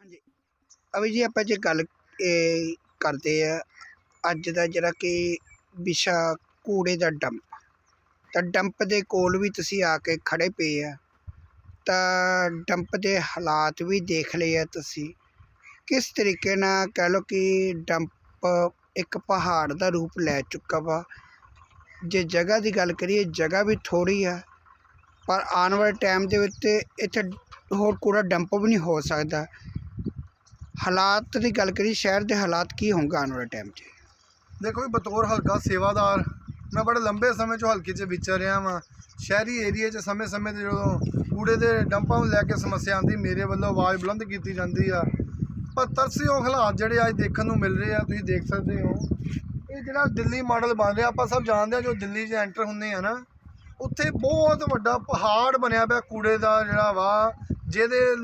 ਹਾਂਜੀ। ਅਭੀ ਜੀ ਆਪਾਂ ਜੇ ਗੱਲ ਕਰਦੇ ਆ ਅੱਜ ਦਾ ਜਿਹੜਾ ਕਿ ਵਿਸ਼ਾ ਕੂੜੇ ਦਾ ਡੰਪ। ਤਾਂ ਡੰਪ ਦੇ ਕੋਲ ਵੀ ਤੁਸੀਂ ਆ ਕੇ ਖੜੇ ਪਏ ਆ। ਤਾਂ ਡੰਪ ਦੇ ਹਾਲਾਤ ਵੀ ਦੇਖ ਲਏ ਆ ਤੁਸੀਂ। ਕਿਸ ਤਰੀਕੇ ਨਾਲ ਕਹਿ ਲਓ ਕਿ ਡੰਪ ਇੱਕ ਪਹਾੜ ਦਾ ਰੂਪ ਲੈ ਚੁੱਕਾ ਵਾ। ਜੇ ਜਗ੍ਹਾ ਦੀ ਗੱਲ ਕਰੀਏ, ਜਗ੍ਹਾ ਵੀ ਥੋੜੀ ਆ। ਪਰ ਆਉਣ ਵਾਲੇ ਟਾਈਮ ਦੇ ਵਿੱਚ ਇੱਥੇ ਹੋਰ ਕੂੜਾ ਡੰਪ ਵੀ ਨਹੀਂ ਹੋ ਸਕਦਾ। ਹਾਲਾਤ ਦੀ ਗੱਲ ਕਰੀ ਸ਼ਹਿਰ ਦੇ ਹਾਲਾਤ ਕੀ ਹੋਣਗੇ ਆਉਣ ਵਾਲੇ ਟਾਈਮ 'ਚ? ਦੇਖੋ ਜੀ, ਬਤੌਰ ਹਲਕਾ ਸੇਵਾਦਾਰ। ਮੈਂ ਬੜੇ ਲੰਬੇ ਸਮੇਂ ਤੋਂ ਹਲਕੇ 'ਚ ਵਿਚਰ ਰਿਹਾ ਵਾਂ। ਸ਼ਹਿਰੀ ਏਰੀਏ 'ਚ ਸਮੇਂ-ਸਮੇਂ ਤੇ ਜਦੋਂ ਕੂੜੇ ਦੇ ਡੰਪਾਂ ਨੂੰ ਲੈ ਕੇ ਸਮੱਸਿਆ ਆਉਂਦੀ, ਮੇਰੇ ਵੱਲੋਂ ਆਵਾਜ਼ ਬੁਲੰਦ ਕੀਤੀ ਜਾਂਦੀ ਆ। ਪਰ ਤਰਸਯੋਗ ਹਾਲਾਤ ਜਿਹੜੇ ਅੱਜ ਦੇਖਣ ਨੂੰ ਮਿਲ ਰਹੇ ਆ, ਤੁਸੀਂ ਦੇਖ ਸਕਦੇ ਹੋ। ਇਹ ਜਿਹੜਾ ਦਿੱਲੀ ਮਾਡਲ ਬਣ ਰਿਹਾ, ਆਪਾਂ ਸਭ ਜਾਣਦੇ ਆ ਜੋ ਦਿੱਲੀ 'ਚ ਐਂਟਰ ਹੁੰਦੇ ਆ ਨਾ। ਉੱਥੇ ਬਹੁਤ ਵੱਡਾ ਪਹਾੜ ਬਣਿਆ ਪਿਆ ਕੂੜੇ ਦਾ ਜਿਹੜਾ ਵਾ, ਜਿਹਦੇ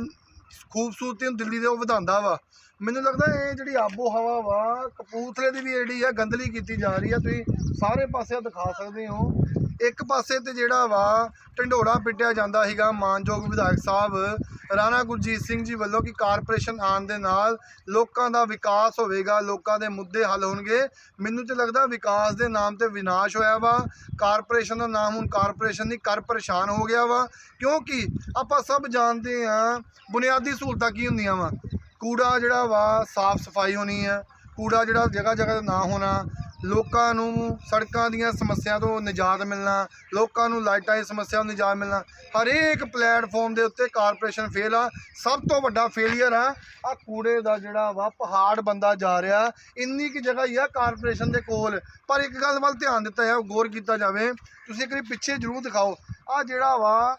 ਖੂਬਸੂਰਤੀ ਨੂੰ ਦਿੱਲੀ ਦੇ ਉਹ ਵਧਾਉਂਦਾ ਵਾ। ਮੈਨੂੰ ਲੱਗਦਾ ਇਹ ਜਿਹੜੀ ਆਬੋ ਹਵਾ ਵਾ, ਕਪੂਰਥਲੇ ਦੀ ਵੀ ਜਿਹੜੀ ਆ ਗੰਦਲੀ ਕੀਤੀ ਜਾ ਰਹੀ ਆ। ਤੁਸੀਂ ਸਾਰੇ ਪਾਸੇ ਦਿਖਾ ਸਕਦੇ ਹੋ। ਇੱਕ ਪਾਸੇ ਤੇ ਜਿਹੜਾ ਵਾ ਢੰਡੋਰਾ ਪਿੱਟਿਆ ਜਾਂਦਾ ਸੀਗਾ ਮਾਨਯੋਗ ਵਿਧਾਇਕ ਸਾਹਿਬ, ਰਾਣਾ ਗੁਰਜੀਤ ਸਿੰਘ ਜੀ ਵੱਲੋਂ ਕਿ ਕਾਰਪੋਰੇਸ਼ਨ ਆਉਣ ਦੇ ਨਾਲ ਲੋਕਾਂ ਦਾ ਵਿਕਾਸ ਹੋਵੇਗਾ, ਲੋਕਾਂ ਦੇ ਮੁੱਦੇ ਹੱਲ ਹੋਣਗੇ। ਮੈਨੂੰ ਤੇ ਲੱਗਦਾ ਵਿਕਾਸ ਦੇ ਨਾਮ ਤੇ ਵਿਨਾਸ਼ ਹੋਇਆ ਵਾ। ਕਾਰਪੋਰੇਸ਼ਨ ਦਾ ਨਾਮ ਹੁਣ ਕਾਰਪੋਰੇਸ਼ਨ ਨਹੀਂ ਕਰ ਪਰੇਸ਼ਾਨ ਹੋ ਗਿਆ ਵਾ। ਕਿਉਂਕਿ ਆਪਾਂ ਸਭ ਜਾਣਦੇ ਆ ਬੁਨਿਆਦੀ ਸਹੂਲਤਾਂ ਕੀ ਹੁੰਦੀਆਂ ਵਾ। ਕੂੜਾ ਜਿਹੜਾ ਵਾ ਸਾਫ਼ ਸਫ਼ਾਈ ਹੋਣੀ ਹੈ ਕੂੜਾ ਜਿਹੜਾ ਜਗ੍ਹਾ ਜਗ੍ਹਾ ਤੇ ਨਾ ਹੋਣਾ। ਲੋਕਾਂ ਨੂੰ ਸੜਕਾਂ ਦੀਆਂ ਸਮੱਸਿਆ ਤੋਂ ਨਿਜਾਤ ਮਿਲਣਾ, ਲੋਕਾਂ ਨੂੰ ਲਾਈਟਾਂ ਦੀ ਸਮੱਸਿਆ ਤੋਂ ਨਿਜਾਤ ਮਿਲਣਾ, ਹਰੇਕ ਪਲੇਟਫਾਰਮ ਦੇ ਉੱਤੇ ਕਾਰਪੋਰੇਸ਼ਨ ਫੇਲ ਆ, ਸਭ ਤੋਂ ਵੱਡਾ ਫੇਲਿਅਰ ਆ ਆ ਕੂੜੇ ਦਾ ਜਿਹੜਾ ਵਾ ਪਹਾੜ ਬੰਦਾ ਜਾ ਰਿਹਾ, ਇੰਨੀ ਕੀ ਜਗ੍ਹਾ ਹੀ ਆ ਕਾਰਪੋਰੇਸ਼ਨ ਦੇ ਕੋਲ। ਪਰ ਇੱਕ ਗੱਲ ਵੱਲ ਧਿਆਨ ਦਿੱਤਾ ਜਾਵੇ, ਗੌਰ ਕੀਤਾ ਜਾਵੇ, ਤੁਸੀਂ ਇੱਕ ਵਾਰੀ ਪਿੱਛੇ ਜ਼ਰੂਰ ਦਿਖਾਓ ਆ ਜਿਹੜਾ ਵਾ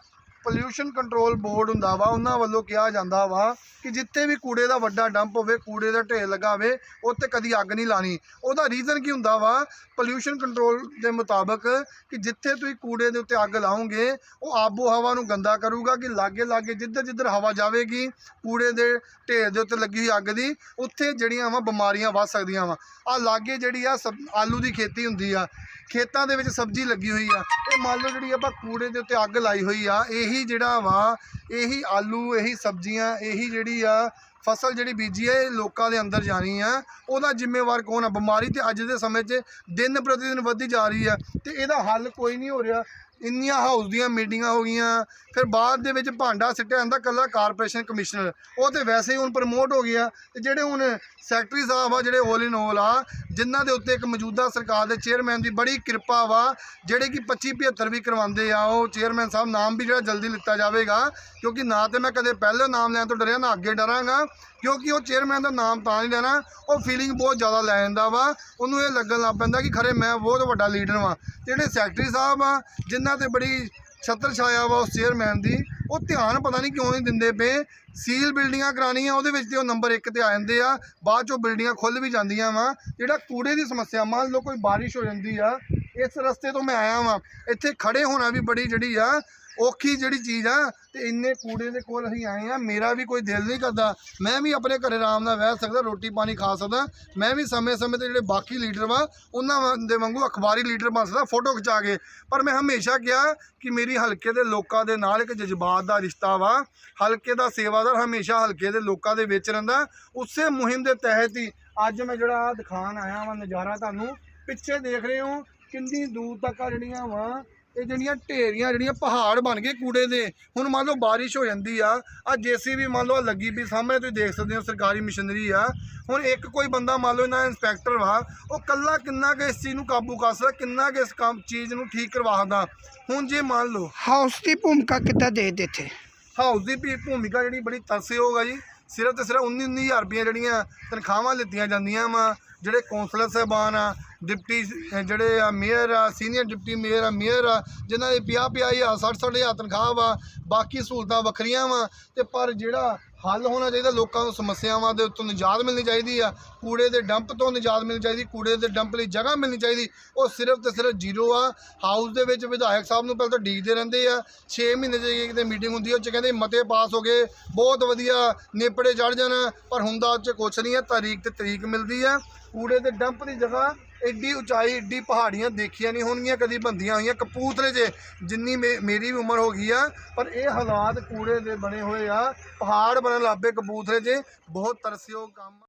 ਪੋਲਿਊਸ਼ਨ ਕੰਟਰੋਲ ਬੋਰਡ ਹੁੰਦਾ ਵਾ, ਉਹਨਾਂ ਵੱਲੋਂ ਕਿਹਾ ਜਾਂਦਾ ਵਾ ਕਿ ਜਿੱਥੇ ਵੀ ਕੂੜੇ ਦਾ ਵੱਡਾ ਡੰਪ ਹੋਵੇ, ਕੂੜੇ ਦਾ ਢੇਰ ਲੱਗਾ ਹੋਵੇ ਉੱਥੇ ਕਦੀ ਅੱਗ ਨਹੀਂ ਲਾਣੀ। ਉਹਦਾ ਰੀਜ਼ਨ ਕੀ ਹੁੰਦਾ ਵਾ? ਪੋਲਿਊਸ਼ਨ ਕੰਟਰੋਲ ਦੇ ਮੁਤਾਬਕ ਕਿ ਜਿੱਥੇ ਤੁਸੀਂ ਕੂੜੇ ਦੇ ਉੱਤੇ ਅੱਗ ਲਾਓਗੇ, ਉਹ ਆਬੋ ਹਵਾ ਨੂੰ ਗੰਦਾ ਕਰੂਗਾ ਕਿ ਲਾਗੇ ਲਾਗੇ ਜਿੱਧਰ ਜਿੱਧਰ ਹਵਾ ਜਾਵੇਗੀ, ਕੂੜੇ ਦੇ ਢੇਰ ਦੇ ਉੱਤੇ ਲੱਗੀ ਹੋਈ ਅੱਗ ਦੀ, ਉੱਥੇ ਜਿਹੜੀਆਂ ਵਾ ਬਿਮਾਰੀਆਂ ਵੱਧ ਸਕਦੀਆਂ ਵਾ। ਆ ਲਾਗੇ ਜਿਹੜੀ ਆ ਸਬ, ਆਲੂ ਦੀ ਖੇਤੀ ਹੁੰਦੀ ਆ ਖੇਤਾਂ ਦੇ ਵਿੱਚ ਸਬਜ਼ੀ ਲੱਗੀ ਹੋਈ ਆ। ਇਹ ਮੰਨ ਲਓ ਜਿਹੜੀ ਆਪਾਂ ਕੂੜੇ ਦੇ ਉੱਤੇ ਅੱਗ ਲਾਈ ਹੋਈ ਆ, ਇਹੀ ਜਿਹੜਾ ਵਾ, ਇਹੀ ਆਲੂ, ਇਹੀ ਸਬਜ਼ੀਆਂ, ਇਹੀ ਜਿਹੜੀ ਆ ਫਸਲ ਜਿਹੜੀ ਬੀਜੀ ਹੈ ਇਹ ਲੋਕਾਂ ਦੇ ਅੰਦਰ ਜਾਣੀ ਆ। ਉਹਦਾ ਜ਼ਿੰਮੇਵਾਰ ਕੌਣ ਆ? ਬਿਮਾਰੀ ਤੇ ਅੱਜ ਦੇ ਸਮੇਂ 'ਚ ਦਿਨ ਪ੍ਰਤੀ ਦਿਨ ਵੱਧਦੀ ਜਾ ਰਹੀ ਆ ਤੇ ਇਹਦਾ ਹੱਲ ਕੋਈ ਨਹੀਂ ਹੋ ਰਿਹਾ। ਇੰਨੀਆਂ ਹਾਊਸ ਦੀਆਂ ਮੀਟਿੰਗਾਂ ਹੋ ਗਈਆਂ, ਫਿਰ ਬਾਅਦ ਦੇ ਵਿੱਚ ਭਾਂਡਾ ਸਿੱਟਿਆ ਜਾਂਦਾ ਕੱਲਾ ਕਾਰਪੋਰੇਸ਼ਨ ਕਮਿਸ਼ਨਰ। ਉਹ ਤੇ ਵੈਸੇ ਹੀ ਹੁਣ ਪ੍ਰਮੋਟ ਹੋ ਗਿਆ ਤੇ ਜਿਹੜੇ ਹੁਣ ਸੈਕਟਰੀ ਸਾਹਿਬ ਆ, ਜਿਹੜੇ 올 ਇਨ 올 ਆ, ਜਿਨ੍ਹਾਂ ਦੇ ਉੱਤੇ ਇੱਕ ਮੌਜੂਦਾ ਸਰਕਾਰ ਦੇ ਚੇਅਰਮੈਨ ਦੀ ਬੜੀ ਕਿਰਪਾ ਵਾ, ਜਿਹੜੇ ਕਿ 25 75 ਵੀ ਕਰਵਾਉਂਦੇ ਆ, ਉਹ ਚੇਅਰਮੈਨ ਸਾਹਿਬ ਨਾਮ ਵੀ ਜਿਹੜਾ ਜਲਦੀ ਲਿੱਤਾ ਜਾਵੇਗਾ, ਕਿਉਂਕਿ ਨਾ ਤੇ ਮੈਂ ਕਦੇ ਪਹਿਲੇ ਨਾਮ ਲੈਣ ਤੋਂ ਡਰਿਆ, ਨਾ ਅੱਗੇ ਡਰਾਂਗਾ। ਕਿਉਂਕਿ ਉਹ ਚੇਅਰਮੈਨ ਦਾ ਨਾਮ ਤਾਂ ਨਹੀਂ ਲੈਣਾ, ਉਹ ਫੀਲਿੰਗ ਬਹੁਤ ਜ਼ਿਆਦਾ ਲੈ ਜਾਂਦਾ ਵਾ। ਉਹਨੂੰ ਇਹ ਲੱਗਣ ਲੱਗ ਪੈਂਦਾ ਕਿ ਖਰੇ ਮੈਂ ਬਹੁਤ ਵੱਡਾ ਲੀਡਰ ਵਾਂ। ਤੇ ਜਿਹੜੇ ਸੈਕਟਰੀ ਸਾਹਿਬ ਆ, ਜਿਨ੍ਹਾਂ ਤੇ ਬੜੀ ਛੱਤਰ ਛਾਇਆ ਵਾ ਉਸ ਚੇਅਰਮੈਨ ਦੀ, ਉਹ ਧਿਆਨ ਪਤਾ ਨਹੀਂ ਕਿਉਂ ਨਹੀਂ ਦਿੰਦੇ ਪਏ। ਸੀਲ ਬਿਲਡਿੰਗਾਂ ਕਰਾਉਣੀਆਂ, ਉਹਦੇ ਵਿੱਚ ਤੇ ਉਹ ਨੰਬਰ 1 ਤੇ ਆ ਜਾਂਦੇ ਆ। ਬਾਅਦ ਚੋਂ ਬਿਲਡਿੰਗਾਂ ਖੁੱਲ ਵੀ ਜਾਂਦੀਆਂ ਵਾ। ਜਿਹੜਾ ਕੂੜੇ ਦੀ ਸਮੱਸਿਆ, ਮੰਨ ਲਓ ਕੋਈ ਬਾਰਿਸ਼ ਹੋ ਜਾਂਦੀ ਆ ਇਸ ਰਸਤੇ ਤੋਂ ਮੈਂ ਆਇਆ ਵਾਂ। ਇੱਥੇ ਖੜੇ ਹੋਣਾ ਵੀ ਬੜੀ ਜਿਹੜੀ ਆ ਔਖੀ ਜਿਹੜੀ ਚੀਜ਼ ਆ, ਤੇ ਇੰਨੇ ਕੂੜੇ ਦੇ ਕੋਲ ਅਸੀਂ ਆਏ ਆ, ਮੇਰਾ ਵੀ ਕੋਈ ਦਿਲ ਨਹੀਂ ਕਰਦਾ। ਮੈਂ ਵੀ ਆਪਣੇ ਘਰੇ ਆਰਾਮ ਨਾਲ ਬਹਿ ਸਕਦਾ, ਰੋਟੀ ਪਾਣੀ ਖਾ ਸਕਦਾ। ਮੈਂ ਵੀ ਸਮੇਂ-ਸਮੇਂ ਤੇ ਜਿਹੜੇ ਬਾਕੀ ਲੀਡਰ ਵਾ, ਉਹਨਾਂ ਵਾਂ- ਦੇ ਵਾਂਗੂ ਅਖਬਾਰੀ ਲੀਡਰ ਬਣ ਸਕਦਾ, ਫੋਟੋ ਖਿਚਾ ਕੇ। ਪਰ ਮੈਂ ਹਮੇਸ਼ਾ ਕਿਹਾ ਕਿ ਮੇਰੀ ਹਲਕੇ ਦੇ ਲੋਕਾਂ ਦੇ ਨਾਲ ਇੱਕ ਜਜ਼ਬਾਤ ਦਾ ਰਿਸ਼ਤਾ ਵਾ। ਹਲਕੇ ਦਾ ਸੇਵਾਦਾਰ ਹਮੇਸ਼ਾ ਹਲਕੇ ਦੇ ਲੋਕਾਂ ਦੇ ਵਿੱਚ ਰਹਿੰਦਾ। ਉਸੇ ਮੁਹਿੰਮ ਦੇ ਤਹਿਤ ਹੀ ਅੱਜ ਮੈਂ ਜਿਹੜਾ ਆਹ ਦਿਖਾਣ ਆਇਆ ਵਾਂ, ਨਜ਼ਾਰਾ ਤੁਹਾਨੂੰ, ਪਿੱਛੇ ਦੇਖ ਰਹੇ ਹੋ ਕਿੰਨੀ ਦੂਰ ਤੱਕ ਆ ਜਿਹੜੀਆਂ ਵਾ ਇਹ ਜਿਹੜੀਆਂ ਢੇਰੀਆਂ ਜਿਹੜੀਆਂ ਪਹਾੜ ਬਣ ਗਏ ਕੂੜੇ ਦੇ। ਹੁਣ ਮੰਨ ਲਓ ਬਾਰਿਸ਼ ਹੋ ਜਾਂਦੀ ਆ ਆ ਜੇਸੀਬੀ ਮੰਨ ਲਓ ਲੱਗੀ ਵੀ ਸਾਹਮਣੇ ਤੁਸੀਂ ਦੇਖ ਸਕਦੇ ਹੋ ਸਰਕਾਰੀ ਮਸ਼ੀਨਰੀ ਆ। ਹੁਣ ਇੱਕ ਕੋਈ ਬੰਦਾ ਮੰਨ ਲਓ ਇਹਨਾਂ ਇੰਸਪੈਕਟਰ ਵਾ ਉਹ ਕੱਲਾ ਕਿੰਨਾ ਕੁ ਇਸ ਚੀਜ਼ ਨੂੰ ਕਾਬੂ ਕਰ ਸਕਦਾ ਕਿੰਨਾ ਕੁ ਇਸ ਕੰਮ ਚੀਜ਼ ਨੂੰ ਠੀਕ ਕਰਵਾ ਸਕਦਾ। ਹੁਣ ਜੇ ਮੰਨ ਲਓ ਹਾਊਸ ਦੀ ਭੂਮਿਕਾ ਕਿੱਦਾਂ ਦੇ ਦਿੱਤੇ ਹਾਊਸ ਦੀ ਭੀ- ਭੂਮਿਕਾ ਜਿਹੜੀ ਬੜੀ ਤਰਸਯੋਗ ਆ ਜੀ। ਸਿਰਫ ਤੇ ਸਿਰਫ 19 19000 ਰੁਪਏ ਜਿਹੜੀਆਂ ਤਨਖਾਹਾਂ ਲਿੱਤੀਆਂ ਜਾਂਦੀਆਂ ਵਾ ਜਿਹੜੇ ਕੌਂਸਲਰ ਸਾਹਿਬਾਨ ਆ ਡਿਪਟੀ ਜਿਹੜੇ ਆ ਮੇਅਰ ਆ, ਸੀਨੀਅਰ ਡਿਪਟੀ ਮੇਅਰ ਆ ਮੇਅਰ ਆ, ਜਿਨ੍ਹਾਂ ਦੀ 50 50 ਹਜ਼ਾਰ 60 60 ਹਜ਼ਾਰ ਤਨਖਾਹ ਵਾ, ਬਾਕੀ ਸਹੂਲਤਾਂ ਵੱਖਰੀਆਂ ਵਾ, ਤੇ ਪਰ ਜਿਹੜਾ ਹੱਲ ਹੋਣਾ ਚਾਹੀਦਾ ਲੋਕਾਂ ਨੂੰ ਸਮੱਸਿਆਵਾਂ ਦੇ ਉੱਤੋਂ ਨਿਜਾਤ ਮਿਲਣੀ ਚਾਹੀਦੀ ਆ, ਕੂੜੇ ਦੇ ਡੰਪ ਤੋਂ ਨਿਜਾਤ ਮਿਲਣੀ ਚਾਹੀਦੀ, ਕੂੜੇ ਦੇ ਡੰਪ ਲਈ ਜਗ੍ਹਾ ਮਿਲਣੀ ਚਾਹੀਦੀ, ਉਹ ਸਿਰਫ ਤੇ ਸਿਰਫ ਜ਼ੀਰੋ ਆ, ਹਾਊਸ ਦੇ ਵਿੱਚ ਵਿਧਾਇਕ ਸਾਹਿਬ ਨੂੰ ਪਹਿਲਾਂ ਤਾਂ ਡੀਕਦੇ ਰਹਿੰਦੇ ਆ 6 ਮਹੀਨੇ ਦੀ ਕਿਤੇ ਮੀਟਿੰਗ ਹੁੰਦੀ ਉਹ ਚ ਕਹਿੰਦੇ ਮਤੇ ਪਾਸ ਹੋ ਗਏ, ਬਹੁਤ ਵਧੀਆ ਨੇਪੜੇ ਚੜ ਜਾਣ, ਪਰ ਹੁੰਦਾ ਉਹ ਚ ਕੁਛ ਨਹੀਂ ਆ, ਤਾਰੀਖ ਤੇ ਤਰੀਕ ਮਿਲਦੀ ਆ, ਕੂੜੇ ਦੇ ਡੰਪ ਦੀ ਜਗ੍ਹਾ ਐਡੀ ਉਚਾਈ ਐਡੀ ਪਹਾੜੀਆਂ ਦੇਖੀਆਂ ਨਹੀਂ ਹੋਣਗੀਆਂ, ਕਦੀ ਬੰਦੀਆਂ ਹੋਈਆਂ। ਕਪੂਰਥਲੇ 'ਚ ਜਿੰਨੀ ਮੇ- ਮੇਰੀ ਵੀ ਉਮਰ ਹੋ ਗਈ ਆ, ਪਰ ਇਹ ਹਾਲਾਤ ਕੂੜੇ ਦੇ ਬਣੇ ਹੋਏ ਆ। ਪਹਾੜ ਬਣਨ ਲੱਗ ਪਏ ਕਪੂਰਥਲੇ 'ਚ ਬਹੁਤ ਤਰਸਿਓ ਕੰਮ